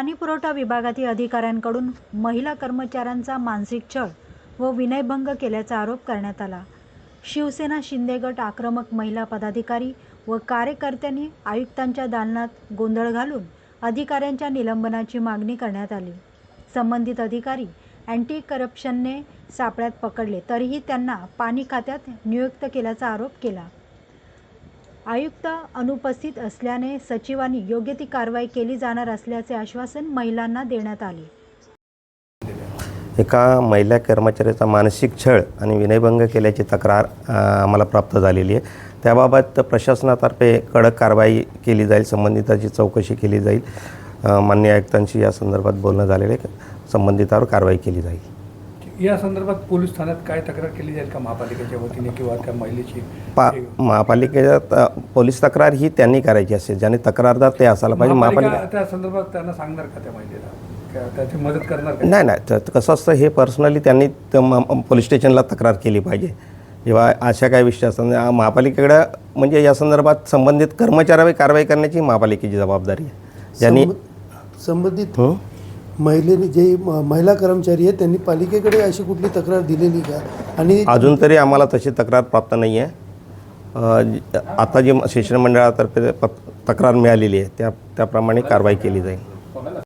पाणीपुरवठा विभागातील अधिकाऱ्यांकडून महिला कर्मचाऱ्यांचा मानसिक छळ व विनयभंग केल्याचा आरोप करण्यात आला. शिवसेना शिंदे गट आक्रमक महिला पदाधिकारी व कार्यकर्त्यांनी आयुक्तांच्या दालनात गोंधळ घालून अधिकाऱ्यांच्या निलंबनाची मागणी करण्यात आली. संबंधित अधिकारी अँटी करप्शनने सापळ्यात पकडले तरीही त्यांना पाणी खात्यात नियुक्त केल्याचा आरोप केला. आयुक्त अनुपस्थित असल्याने सचिवांनी योग्य ती कारवाई केली जाणार असल्याचे आश्वासन महिलांना देण्यात आले. एका महिला कर्मचाऱ्याचा मानसिक छळ आणि विनयभंग केल्याची तक्रार आम्हाला प्राप्त झालेली आहे. त्याबाबत प्रशासनातर्फे कडक कारवाई केली जाईल संबंधिताची चौकशी केली जाईल. मान्य आयुक्तांशी या संदर्भात बोलणं झालेलं आहे. संबंधितावर कारवाई केली जाईल. या संदर्भात पोलीस ठाण्यात काय तक्रार केली जाईल का महापालिकेच्या वतीने किंवा त्या महिलेची? पा महापालिकेच्या पोलीस तक्रार ही त्यांनी करायची असेल. ज्याने तक्रारदार ते असायला पाहिजे महापालिका त्या संदर्भात त्यांना सांगणार का त्या महिलेला? त्याची मदत करणार का? नाही नाही. तर कसं असतं हे पर्सनली त्यांनी पोलीस स्टेशनला तक्रार केली पाहिजे. जेव्हा अशा काही विषय असतात महापालिकेकडं म्हणजे या संदर्भात संबंधित कर्मचाऱ्यावर कारवाई करण्याची महापालिकेची जबाबदारी आहे. ज्यांनी संब- संबंधित हं? महिलेने जे म- महिला कर्मचारी आहेत त्यांनी पालिकेकडे अशी कुठली तक्रार दिलेली का? आणि अजून तरी आम्हाला तशी तक्रार प्राप्त नाही आहे आता जे शिक्षण मंडळातर्फे प- तक्रार मिळालेली आहे त्या त्याप्रमाणे कारवाई केली जाईल.